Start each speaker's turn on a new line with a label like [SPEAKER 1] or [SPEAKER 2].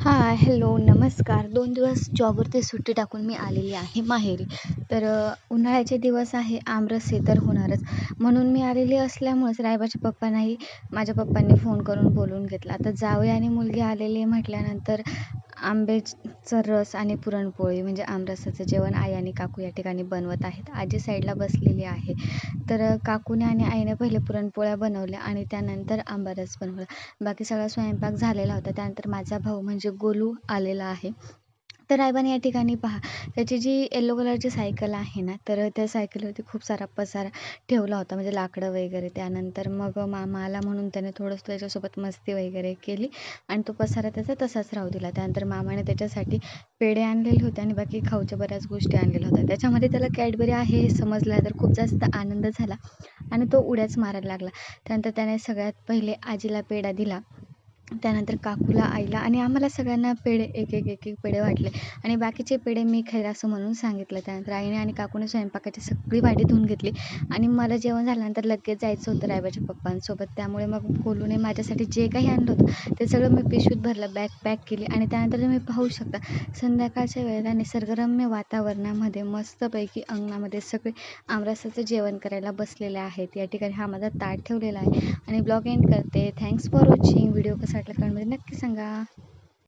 [SPEAKER 1] Hi hello नमस्कार. दोन दिवस जॉबवरती सुट्टी टाकून मी आलेली आहे माहेरी. तर उन्हाळ्याचे दिवस आहे आमरस हे तर होणारच. म्हणून मी आलेली असल्यामुळेच रायबाच्या पप्पांनाही माझ्या पप्पांनी फोन करून बोलवून घेतला. आता जावई आणि मुलगी आलेली म्हटल्यानंतर आंब्याचा रस आणि पुरणपोळी म्हणजे आमरसाचं जेवण आई आणि काकू या ठिकाणी बनवत आहेत. आजी साईडला बसलेली आहे. तर काकूने आणि आईने पहिले पुरणपोळ्या बनवल्या आणि त्यानंतर आंबा रस बनवला. बाकी सगळा स्वयंपाक झालेला होता. त्यानंतर माझा भाऊ म्हणजे गोलू आलेला आहे. तर रायबाने या ठिकाणी पहा. त्याची जी येल्लो कलरची सायकल आहे ना तर त्या सायकलवरती खूप सारा पसारा ठेवला होता म्हणजे लाकडं वगैरे. त्यानंतर मग मामा आला म्हणून त्याने थोडंसं त्याच्यासोबत मस्ती वगैरे केली आणि तो पसारा त्याचा तसाच राहू दिला. त्यानंतर मामाने त्याच्यासाठी पेढे आणलेले होते आणि बाकी खाऊच्या बऱ्याच गोष्टी आणलेल्या होत्या. त्याच्यामध्ये त्याला कॅडबरी आहे हे समजलं तर खूप जास्त आनंद झाला आणि तो उड्याच मारायला लागला. त्यानंतर त्याने सगळ्यात पहिले आजीला पेढा दिला. त्यानंतर काकूला आईला आणि आम्हाला सगळ्यांना पेढे एक एक एक एक पेढे वाटले. आणि बाकीचे पेढे मी खाईल असं म्हणून सांगितलं त्यानंतर आईने आणि काकूने स्वयंपाकाची सगळी भांडी धुवून घेतली. आणि मला जेवण झाल्यानंतर लगेच जायचं होतं रायबाच्या पप्पांसोबत. त्यामुळे मग कोलूने माझ्यासाठी जे काही आणलं होतं ते सगळं मी पिशवीत भरलं बॅग पॅक केली. आणि त्यानंतर तुम्ही पाहू शकता संध्याकाळच्या वेळेला निसर्गरम्य वातावरणामध्ये मस्तपैकी अंगणामध्ये सगळे आमरसाचं जेवण करायला बसलेले आहेत. या ठिकाणी हा माझा ताट ठेवलेला आहे. आणि ब्लॉग एंड करते. थँक्स फॉर कसं वाटलं कमेंटमध्ये नक्की सांगा.